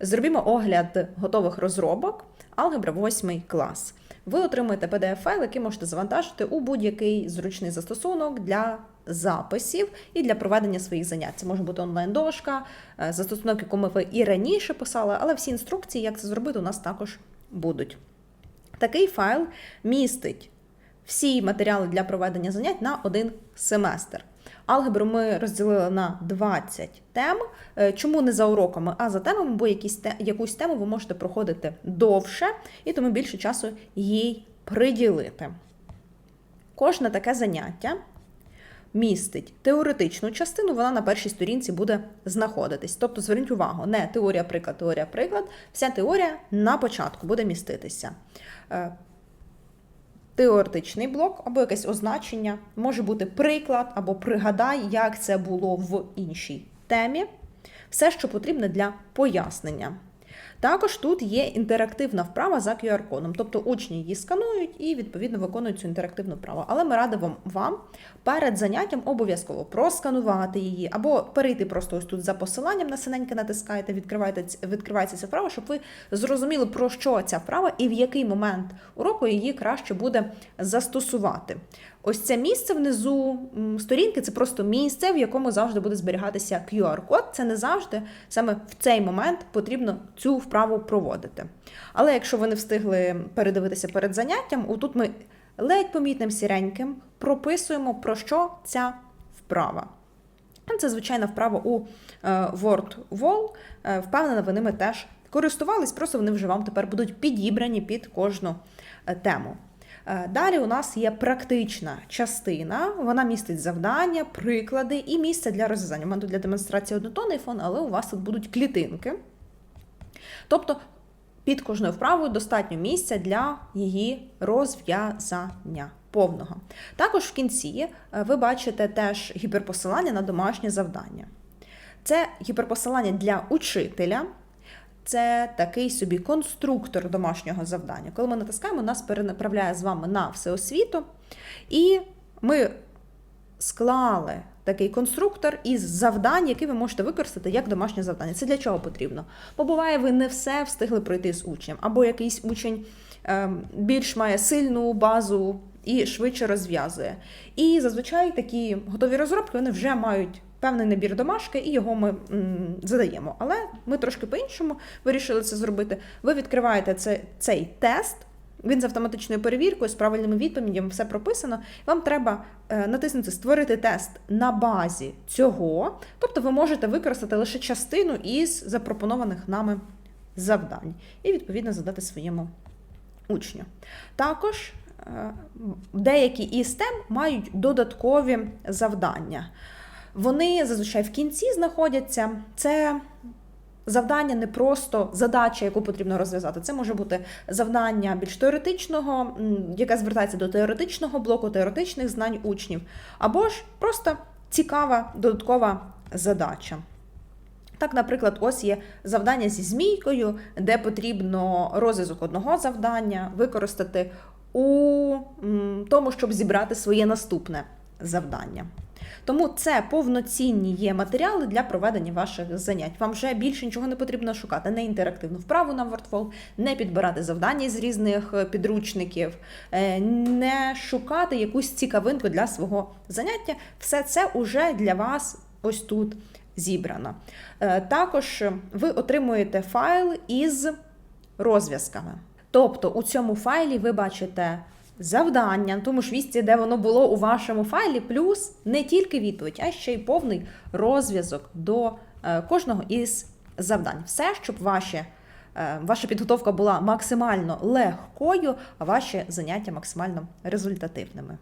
Зробімо огляд готових розробок алгебра 8 клас. Ви отримуєте PDF-файл, який можете завантажити у будь-який зручний застосунок для записів і для проведення своїх занять. Це може бути онлайн-дошка, е, застосунок, якому ви і раніше писали, але всі інструкції, як це зробити, у нас також будуть. Такий файл містить всі матеріали для проведення занять на один семестр. Алгебру ми розділили на 20 тем. Е, Чому не за уроками, а за темами, бо якісь якусь тему ви можете проходити довше, і тому більше часу їй приділити. Кожне таке заняття містить теоретичну частину, вона на першій сторінці буде знаходитись. Тобто, зверніть увагу, не теорія, приклад, теорія, приклад. Вся теорія на початку буде міститися. Теоретичний блок або якесь означення, може бути приклад або пригадай, як це було в іншій темі. Все, що потрібно для пояснення. Також тут є інтерактивна вправа за QR-кодом, тобто учні її сканують і відповідно виконують цю інтерактивну вправу. Але ми радимо вам перед заняттям обов'язково просканувати її, або перейти просто ось тут за посиланням на синеньке натискаєте, відкриваєте, відкривається ця вправа, щоб ви зрозуміли, про що ця вправа і в який момент уроку її краще буде застосувати. Ось це місце внизу сторінки це просто місце, в якому завжди буде зберігатися QR-код. Це не завжди саме в цей момент потрібно цю вправу проводити. Але якщо ви не встигли передивитися перед заняттям, отут ми ледь помітним сіреньким прописуємо, про що ця вправа. Це звичайна вправа у е, WordWall. Е, Впевнена, ви ними теж користувались, просто вони вже вам тепер будуть підібрані під кожну е, тему. Далі у нас є практична частина, вона містить завдання, приклади і місце для розв'язання. У мене тут для демонстрації однотонний фон, але у вас тут будуть клітинки. Тобто під кожною вправою достатньо місця для її розв'язання повного. Також в кінці е, ви бачите теж гіперпосилання на домашнє завдання. Це гіперпосилання для учителя. Це такий собі конструктор домашнього завдання. Коли ми натискаємо, нас перенаправляє з вами на всеосвіту. І ми склали такий конструктор із завдань, які ви можете використати як домашнє завдання. Це для чого потрібно? Бо буває, ви не все встигли пройти з учнем, або якийсь учень ем, більш має сильну базу і швидше розв'язує. І зазвичай такі готові розробки вони вже мають певний набір домашки, і його ми м, задаємо. Але ми трошки по-іншому вирішили це зробити. Ви відкриваєте це, цей тест. Він з автоматичною перевіркою, з правильними відповідями, все прописано. Вам треба е, натиснути Створити тест на базі цього. Тобто ви можете використати лише частину із запропонованих нами завдань і, відповідно, задати своєму учню. Також е, деякі із тем мають додаткові завдання. Вони зазвичай в кінці знаходяться. Це завдання не просто задача, яку потрібно розв'язати. Це може бути завдання більш теоретичного, яке звертається до теоретичного блоку, теоретичних знань учнів, або ж просто цікава додаткова задача. Так, наприклад, ось є завдання зі змійкою, де потрібно розв'язок одного завдання використати у тому, щоб зібрати своє наступне завдання. Тому це повноцінні є матеріали для проведення ваших занять. Вам вже більше нічого не потрібно шукати, не інтерактивну вправу на WordWall, не підбирати завдання з різних е, підручників, е, не шукати якусь цікавинку для свого заняття. Все це уже для вас ось тут зібрано. Е, Також ви отримуєте файл із розв'язками. Тобто у цьому файлі ви бачите завдання, на тому ж місці, де воно було у вашому файлі, плюс не тільки відповідь, а ще й повний розв'язок до е, кожного із завдань. Все, щоб ваші, е, ваша підготовка була максимально легкою, а ваші заняття максимально результативними.